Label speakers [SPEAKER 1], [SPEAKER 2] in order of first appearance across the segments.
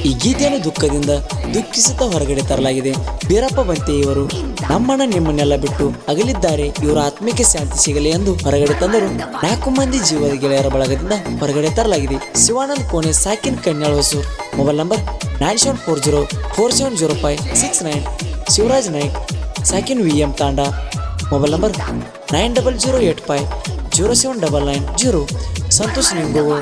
[SPEAKER 1] ಈ ಗೀತೆಯನ್ನು ದುಃಖದಿಂದ ದುಃಖಿಸುತ್ತಾ ಹೊರಗಡೆ ತರಲಾಗಿದೆ ಬೀರಪ್ಪ ಬಂತೆ ಇವರು ನಮ್ಮಣ್ಣ ನಿಮ್ಮನ್ನೆಲ್ಲ ಬಿಟ್ಟು ಅಗಲಿದ್ದಾರೆ ಇವರ ಆತ್ಮಕ್ಕೆ ಶಾಂತಿ ಸಿಗಲಿ ಎಂದು ಹೊರಗಡೆ ತಂದರು ನಾಲ್ಕು ಮಂದಿ ಜೀವದ ಗೆಳೆಯರ ಬಳಗದಿಂದ ಹೊರಗಡೆ ತರಲಾಗಿದೆ Shivanand Kone ಸಾಕಿನ್ Kanyal Hosur mobile number nine seven four zero four seven zero five six nine Shivaraj Naik ಸಾಕಿನ್ V M Tanda mobile number nine double zero eight five zero seven double nine zero Santosh Ningogu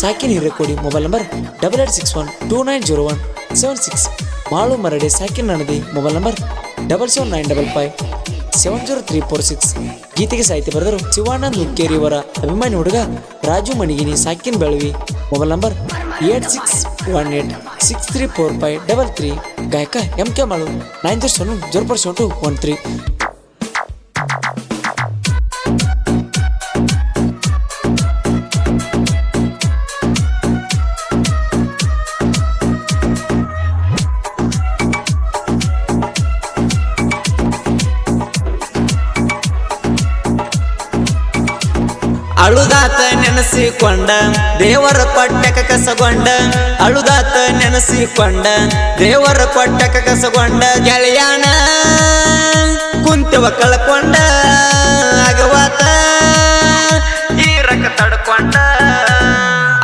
[SPEAKER 1] ಸಾಕಿನ್ Hirekodi mobile number double eight six one two nine zero one seven six Malu Marade ಸಾಕಿನ್ Nanadi mobile number double seven nine double five seven zero three four six ಗೀತೆಗೆ ಸಾಹಿತ್ಯ ಬರೆದರು ಶಿವಾನಂದ್ ಅವರ ಅಭಿಮಾನಿ ಹುಡುಗ Raju Manigini ಸಾಕಿನ್ Belavi mobile number eight six one eight six three four five double three ಗಾಯಕ M K Malu nine three seven zero four seven two one three
[SPEAKER 2] ನೆನೆಸಿಕೊಂಡ, ದೇವರ ಕೊಟ್ಟಕ ಕಸಗೊಂಡ, ಅಳುದಾತ ನೆನೆಸಿಕೊಂಡ, ದೇವರ ಕೊಟ್ಟಕ ಕಸಗೊಂಡ ಗೆಳೆಯಾನ. ಕುಂತವ ಕಳ್ಕೊಂಡ, ಆಗವಾತ ಈರಕ ತಡ್ಕೊಂಡ.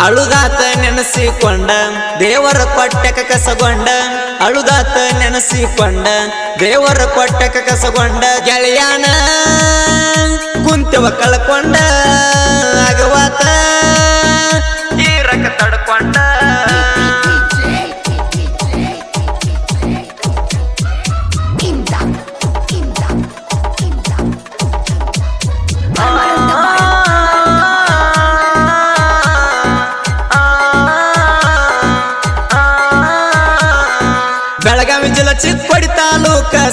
[SPEAKER 2] ಅಳುದಾತ ನೆನೆಸಿಕೊಂಡ, ದೇವರ ಪಟ್ಟಕ ಕಸಗೊಂಡ. ಅಳುದಾತ ನೆನೆಸಿಕೊಂಡ, ದೇವರ ಪಟ್ಟಕ ಕಸಗೊಂಡ ಗೆಳೆಯಾನ. ಕುಂತವ ಕಳ್ಕೊಂಡ, ಆಗವಾತ. ರಕ ತಡ್ಕೊಂಡ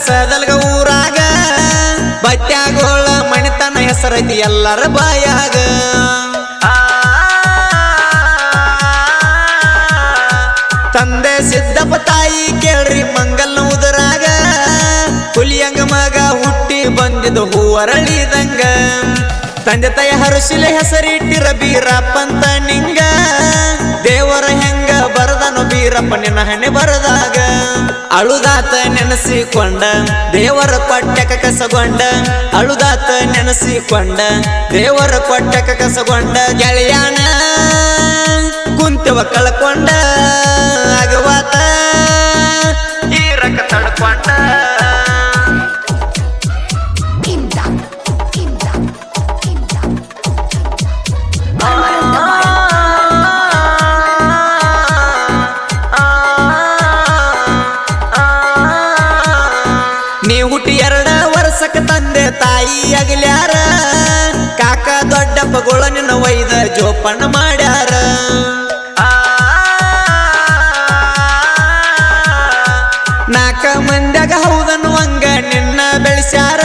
[SPEAKER 2] ಸದಲ್ಗ ಊರಾಗ. ಬತ್ಯಾಗೋಳ ಮಣಿತನ ಹೆಸರೈತಿ ಎಲ್ಲರ ಬಾಯಾಗ. ತಂದೆ ಸಿದ್ದಪ್ಪ ತಾಯಿ ಕೇಳ್ರಿ ಮಂಗಲ್ನ ಉದರಾಗ. ಹುಲಿಯಂಗ ಮಗ ಹುಟ್ಟಿ ಬಂದಿದ್ದು ಹೂವರಳಿದಂಗ. ತಂದೆ ತಾಯಿ ಹರುಶಿಲೆ ಹೆಸರಿಟ್ಟಿರ ಬೀರಪ್ಪಂತ ನಿಂಗ. ದೇವರ ಹೆಂಗ ಬರದನು ಬೀರಪ್ಪ ನಿನ್ನ ಹಣೆ ಬರದಾಗ. ಅಳುದಾತ ನೆನೆಸಿಕೊಂಡ ದೇವರ ಕೊಟ್ಟಕ ಕಸಗೊಂಡ ಅಳುದಾತ ನೆನೆಸಿಕೊಂಡ ದೇವರ ಕೊಟ್ಟಕ ಕಸಗೊಂಡ ಗೆಳೆಯಾನ. ಕುಂತವ ಕಳ್ಕೊಂಡ ಆಗವಾತ. ನೀ ಹುಟ್ಟಿ ಎರಡ ವರ್ಷಕ್ಕೆ ತಂದೆ ತಾಯಿ ಆಗಲ್ಯಾರ ಕಾಕ ದೊಡ್ಡಪ್ಪಗಳು ನಿನ್ನ ಒಯ್ದ ಜೋಪಣ ಮಾಡ್ಯಾರ ನಾಕ ಮಂದ್ಯಾಗ ಹೌದನ್ನುವಂಗ ನಿನ್ನ ಬೆಳೆಸ್ಯಾರ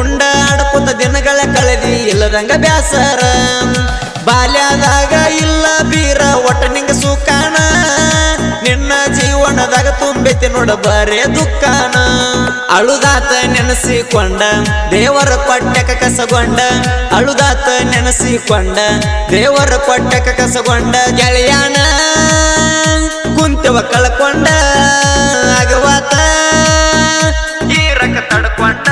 [SPEAKER 2] ಉಂಡ ಅಡಪುತ್ತ ದಿನಗಳ ಕಳೆದಿ ಇಲ್ಲದಂಗ ಬ್ಯಾಸರ ಬಾಲ್ಯದಾಗ ಇಲ್ಲ ಬೀರ ಒಟ್ಟ ನಿಂಗ ಸುಖಾಣ ನಿನ್ನ ಜೀವನದಾಗ ತುಂಬೈತಿ ನೋಡ ಬರೇ ದುಃಖಾನ. ಅಳುದಾತ ನೆನೆಸಿಕೊಂಡ, ದೇವರ ಕೊಟ್ಟಕ ಕಸಗೊಂಡ. ಅಳುದಾತ ನೆನೆಸಿಕೊಂಡ, ದೇವರ ಕೊಟ್ಟಕ ಕಸಗೊಂಡ ಗೆಳೆಯಾನ. ಕುಂತವ ಕಳ್ಕೊಂಡ, ಆಗವಾತ. ಈರಕ ತಡ್ಕೊಂಡ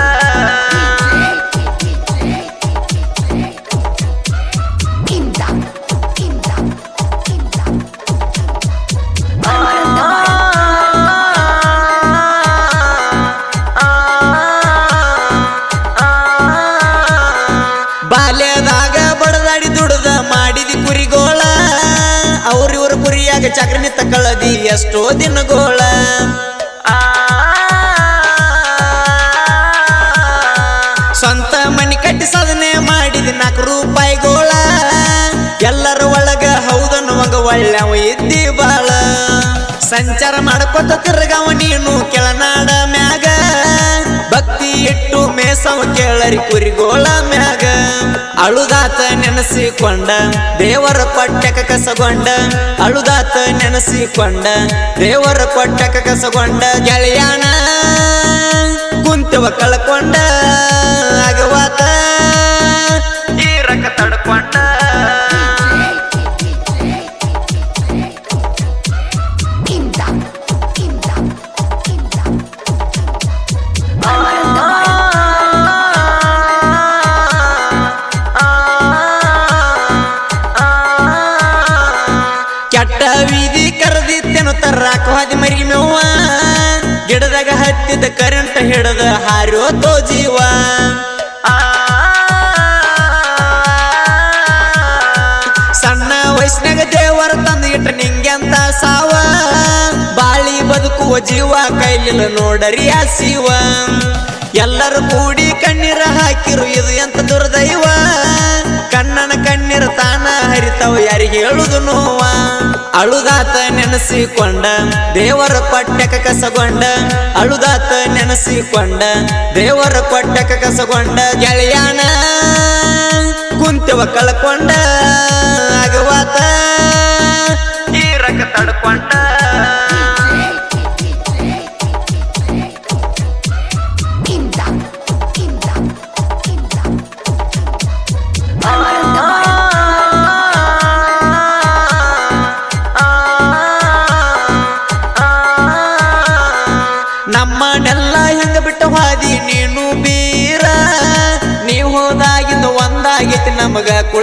[SPEAKER 2] ಚಕ್ರನಿ ತಕ್ಕಳದಿ ಎಷ್ಟೋ ದಿನಗೋಳ. ಸ್ವಂತ ಮನಿ ಕಟ್ಟಿ ಸಾಧನೆ ಮಾಡಿದ ನಾಲ್ಕು ರೂಪಾಯಿಗೋಳ. ಎಲ್ಲರ ಒಳಗ ಹೌದನ್ನುವಾಗ ಒಳ್ಳೆವ ಇದ್ದಿ ಬಾಳ ಸಂಚಾರ ಮಾಡ್ಕೊತ ತಿರ್ಗವ ನೀನು ಕೆಳನಾಡ ಮ್ಯಾಗ. ಭಕ್ತಿ ಇಟ್ಟು ಮೇಸವ ಕೇಳರಿ ಕುರಿಗೋಳ ಮ್ಯಾಗ. ಅಳುದಾತ ನೆನೆಸಿಕೊಂಡ, ದೇವರ ಪಟ್ಟಕ ಕಸಗೊಂಡ, ಅಳುದಾತ ನೆನೆಸಿಕೊಂಡ, ದೇವರ ಪಟ್ಟಕ ಕಸಗೊಂಡ ಗೆಳೆಯಾನ. ಕುಂತವ ಕಳ್ಕೊಂಡ ಆಗವಾತ ಈರಕ ತಡ್ಕೊಂಡ ತರ್ರಾಕ ಹಾದಿ ಮರಿ ಮೇವ ಗಿಡದಾಗ ಹತ್ತಿದ ಕರೆಂಟ್ ಹಿಡದ ಹಾರೋತೋ ಜೀವ. ಆ, ಸಣ್ಣ ವಯಸ್ಸಿನಾಗ ದೇವರ ತಂದು ಇಟ್ಟ ನಿಂಗೆಂತ ಸಾವ. ಬಾಳಿ ಬದುಕುವ ಜೀವ ಕೈಲಿಲ್ಲ ನೋಡರಿ ಆ ಶಿವ ಎಲ್ಲರೂ ಕೂಡಿ ಕಣ್ಣೀರ ಹಾಕಿರು ಇದು ಎಂತ ದುರ್ದೈವ. ಕಣ್ಣನ ಕಣ್ಣೀರ ತಾನ ಹರಿತಾವ ಯಾರಿಗೆ ಹೇಳುದು ನೋವ. ಅಳುದಾತ ನೆನೆಸಿಕೊಂಡ ದೇವರ ಪಟ್ಟಕ ಕಸಗೊಂಡ ಅಳುದಾತ ನೆನೆಸಿಕೊಂಡ ದೇವರ ಪಟ್ಟಕ ಕಸಗೊಂಡ ಗೆಳೆಯಾನ ಕುಂತವ ಕಳ್ಕೊಂಡ ಆಗವಾತ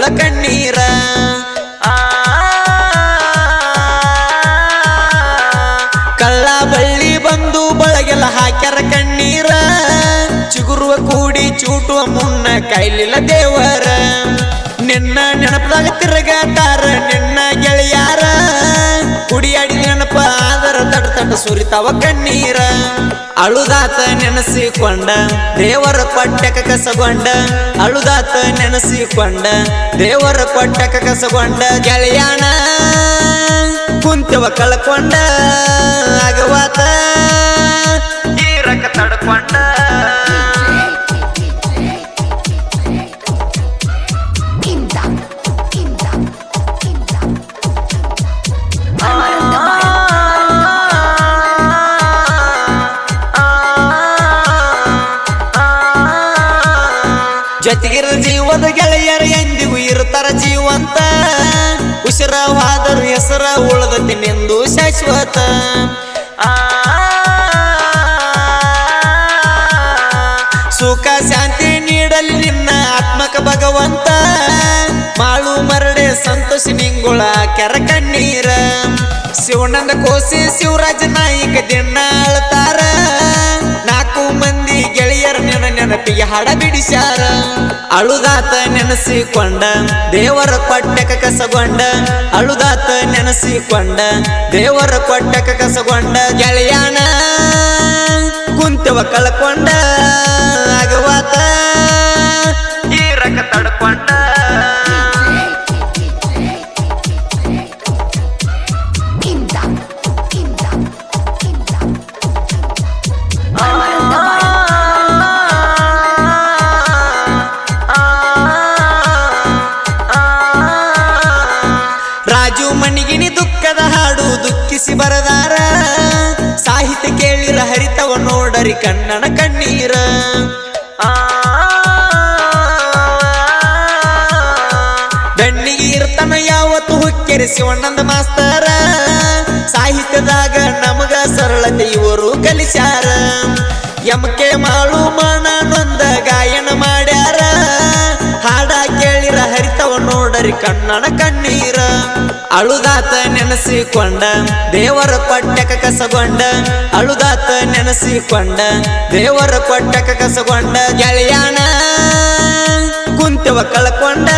[SPEAKER 2] ಕುಳ ಕಣ್ಣೀರ. ಕಳ್ಳ ಬಳ್ಳಿ ಬಂದು ಬಳಗೆಲ್ಲ ಹಾಕ್ಯಾರ ಕಣ್ಣೀರ. ಚಿಗುರುವ ಕೂಡಿ ಚೂಟುವ ಮುನ್ನ ಕೈಲಿಲ್ಲ ದೇವರ. ನಿನ್ನ ನೆನಪದಾಗ ತಿರುಗಾತಾರ ನಿನ್ನ ಗೆಳೆಯಾರ. ತಟ ಸುರಿತಾವ ಕಣ್ಣೀರ. ಅಳುದಾತ ನೆನೆಸಿಕೊಂಡ, ದೇವರ ಕೊಟ್ಟಕ ಕಸಗೊಂಡ. ಅಳುದಾತ ನೆನೆಸಿಕೊಂಡ, ದೇವರ ಕೊಟ್ಟಕ ಕಸಗೊಂಡ ಗೆಳೆಯಾಣ ಕುಂತವ ಕಳ್ಕೊಂಡ, ಆಗವಾತ. ಈರಕ ತಡ್ಕೊಂಡ ಹೆಸರ ಉಳದ ನಿಂದು ಶಾಶ್ವತ. ಸುಖ ಶಾಂತಿ ನೀಡಲಿ ನಿನ್ನ ಆತ್ಮಕ ಭಗವಂತ. ಮಾಳು ಮರಡೆ ಸಂತೋಷ ನಿಂಗುಳ ಕೆರ ಕಣ್ಣೀರ. ಶಿವನಂದ ಕೋಸಿ ಶಿವರಾಜ ನಾಯಿಕ ದಿನ ಅಳ್ತಾರ ನೆನಪಿಗೆ ಹಾಡ ಬಿಡಿಸ್ಯಾರ. ಅಳುದಾತ ನೆನೆಸಿಕೊಂಡ, ದೇವರ ಕೊಟ್ಟಕ ಕಸಗೊಂಡ. ಅಳುದಾತ ನೆನೆಸಿಕೊಂಡ, ದೇವರ ಕೊಟ್ಟಕ ಕಸಗೊಂಡ ಗೆಳೆಯಾನ. ಕುಂತವ ಕಳ್ಕೊಂಡ. ಕಣ್ಣನ ಕಣ್ಣೀರ. ಬೆಣ್ಣಿಗೆ ಇರ್ತಾನ ಯಾವತ್ತು ಹುಕ್ಕೆರಿಸಿ ಶಿವಣ್ಣಂದ ಮಾಸ್ತಾರ. ಸಾಹಿತ್ಯದಾಗ ನಮಗ ಸರಳತೆ ಇವರು ಕಲಿಸ್ಯಾರ. ಎಮಕೆ ಮಾಳು ಮಾನ ನೊಂದ ಗಾಯನ ಮಾಡ್ಯಾರ. ಹಾಡ ಕೇಳಿರ ಹರಿತವ ನೋಡರಿ ಕಣ್ಣನ ಕಣ್ಣೀರ. ಅಳುದಾತ ನೆನೆಸಿಕೊಂಡ ದೇವರ ಪಟ್ಟಕ ಕಸಗೊಂಡ ಅಳುದಾತ ನೆನೆಸಿಕೊಂಡ ದೇವರ ಪಟ್ಟಕ ಕಸಗೊಂಡ ಗೆಳೆಯಾಣ ಕುಂತವ ಕಳ್ಕೊಂಡ.